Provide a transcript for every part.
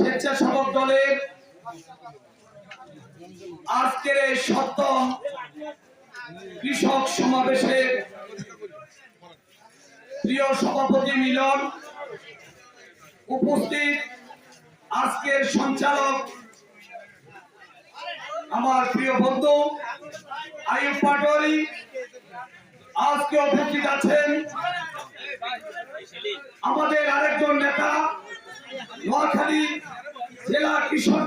স্বেচ্ছাসেবক দলের আজকের এই সপ্তম কৃষক সমাবেশে প্রিয় সভাপতি মিলন উপস্থিত আজকের সঞ্চালক আমার প্রিয় বন্ধু আয়ুব পাটোয়ারি। আজকে উপস্থিত আছেন আমাদের আরেকজন নেতা নোয়াখালী জেলা কৃষক,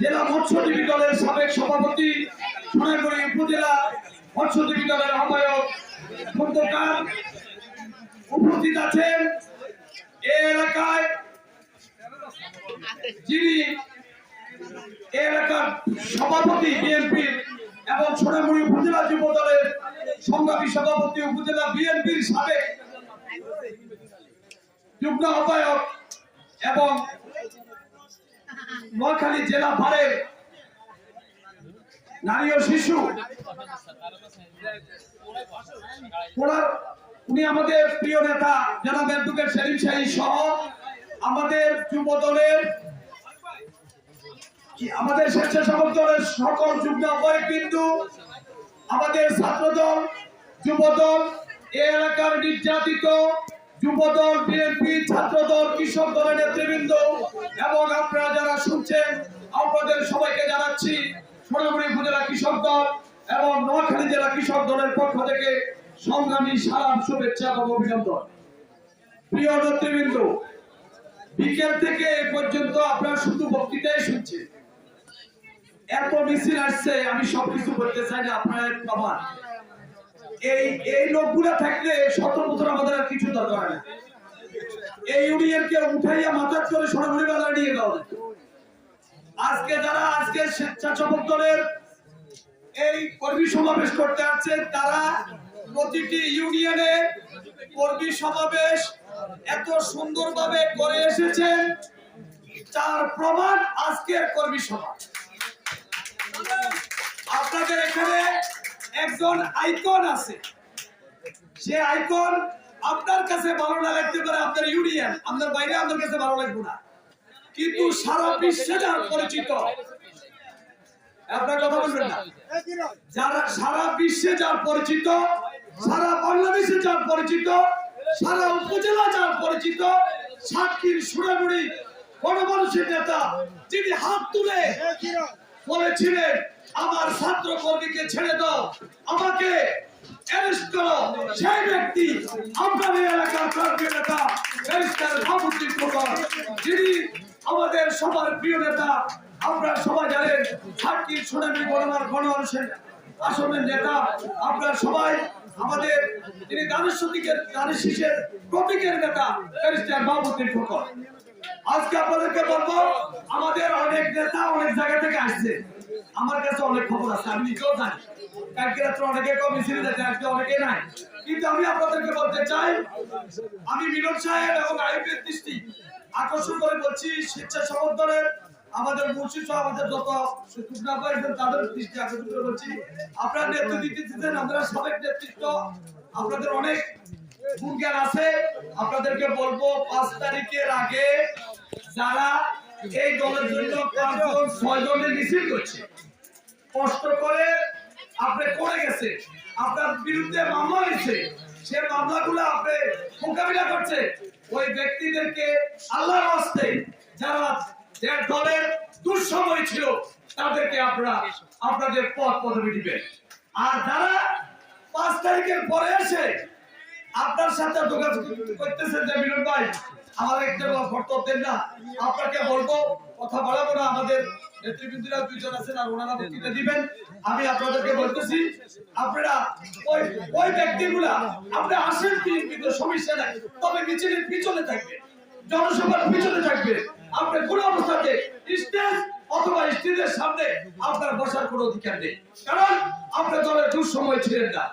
জেলা মৎস্যজীবী দলের সাবেক সভাপতি সোনাগুড়ি উপজেলা মৎস্যজীবী দলের আহ্বায়ক খন্দকার উপস্থিত আছেন। এই এলাকায় যিনি এলাকার সভাপতি বিএনপির এবং সোনামুড়ি উপজেলা যুব দলের সংগ্রামী সভাপতি, উপজেলা বিএনপির সাবেক যুগ্ম আহ্বায়ক এবং নোয়াখালী জেলা ভারের নারী ও শিশু উনি আমাদের প্রিয় নেতা, জনাব অ্যাডভোকেট সেলিম শাহী সহ আমাদের যুব দলের আমাদের স্বেচ্ছাসেবক দলের সকল যুগ্ম বিন্দু আমাদের ছাত্র দল যুব দল, এই এলাকার নির্যাতিত যুব দল বিএনপি ছাত্র দল কৃষক দলের নেতৃবৃন্দ এবং আপনারা যারা শুনছেন আপনাদের সবাইকে জানাচ্ছি সোনামুড়ি উপজেলা কৃষক দল এবং নোয়াখালী জেলা কৃষক দলের পক্ষ থেকে সংগ্রামী সালাম, শুভেচ্ছা এবং অভিনন্দন। প্রিয় নেতৃবৃন্দ, বিকেল থেকে এ পর্যন্ত আপনারা শুধু বক্তৃতাই শুনছেন। এত মিছিল আসছে, আমি সবকিছু বলতে চাই না, আপনারা প্রমাণ এই এই লোকগুলা থাকলে বছর আমাদের আর কিছু দরকার উঠাইয়া করে সরাসরি নিয়ে যাওয়া আজকে যারা আজকে স্বেচ্ছাসেবক দলের এই কর্মী সমাবেশ করতে তারা প্রতিটি ইউনিয়নে কর্মী সমাবেশ এত সুন্দরভাবে করে এসেছেন তার প্রমাণ আজকের কর্মী সভা আপনাদের এখানে একজন আইকন আছে। সে আইকন আপনার কাছে ভালো না লাগতে পারে আপনার ইউনিয়ন। আপনার বাইরে আপনার কাছে ভালো লাগবে না। কিন্তু সারা বিশ্বে যার পরিচিত। আপনার কথা বলবেন না। যারা সারা বিশ্বে যার পরিচিত, সারা বাংলাদেশে যার পরিচিত, সারা উপজেলা যার পরিচিত সাক্ষীর সুরামুড়ি গণমানুষের নেতা, যিনি হাত তুলে বলেছিলেন, আমার ছাত্র কর্মীকে ছেড়ে দাও। আমাকে সেই ব্যক্তি এলাকার যিনি আমাদের সবার প্রিয় নেতা, আমরা সবাই জানেন সুনামি গণমার আসনের নেতা। আপনারা সবাই আমাদের তিনি দানের শীষের প্রতীকের নেতা, ব্যারিস্টার মাহমুদ্দিন আজকে আপনাদেরকে বলব, আমাদের অনেক নেতা অনেক জায়গা থেকে আসছে। আমার কাছে অনেক খবর আছে, আমি নিজেও জানি। কালকে রাত্রে অনেকে কমিশনে যেতে আজকে অনেকে নাই। কিন্তু আমি আপনাদেরকে বলতে চাই, আমি মিলন সাহেব এবং আইপিএর দৃষ্টি আকর্ষণ করে বলছি স্বেচ্ছাসেবক দলের আমাদের মুন্সি সহ আমাদের যত টুকরা পাইছেন তাদের দৃষ্টি আকর্ষণ করে বলছি, আপনারা নেতৃত্ব দিতেছেন আপনারা সাবেক নেতৃত্ব, আপনাদের অনেক গুণজ্ঞান আছে। আপনাদেরকে বলব, পাঁচ তারিখের আগে যারা এই দলের জন্য পাঁচজন ছয় জনের মিছিল করছে। কষ্ট করে আপনি করে গেছে। আপনার বিরুদ্ধে মামলা হয়েছে। সে মামলাগুলো আপনি মোকাবিলা করছে। ওই ব্যক্তিদেরকে আল্লাহর হস্তে যারা যে দলের দুঃসময় ছিল, তাদেরকে আপনারা আপনাদের পথ পদবি দিবেন। আর যারা পাঁচ তারিখের পরে এসে আপনার সাথে যোগাযোগ করতেছেন যে মিলন ভাই আপনাকে বলব, কথা না, আমাদের দুইজন আছেন আর ওনারা বক্তৃতা দিবেন। আমি আপনাদেরকে বলতেছি, আপনারা ওই ওই আসেন কিন্তু সমস্যা নাই, তবে মিছিলের পিছনে থাকবে, জনসভার পিছনে থাকবে। আপনি কোন অবস্থাতে অথবা সামনে আপনার বসার কোনো অধিকার নেই। কারণ আপনার দলের দুঃসময় ছিলেন না।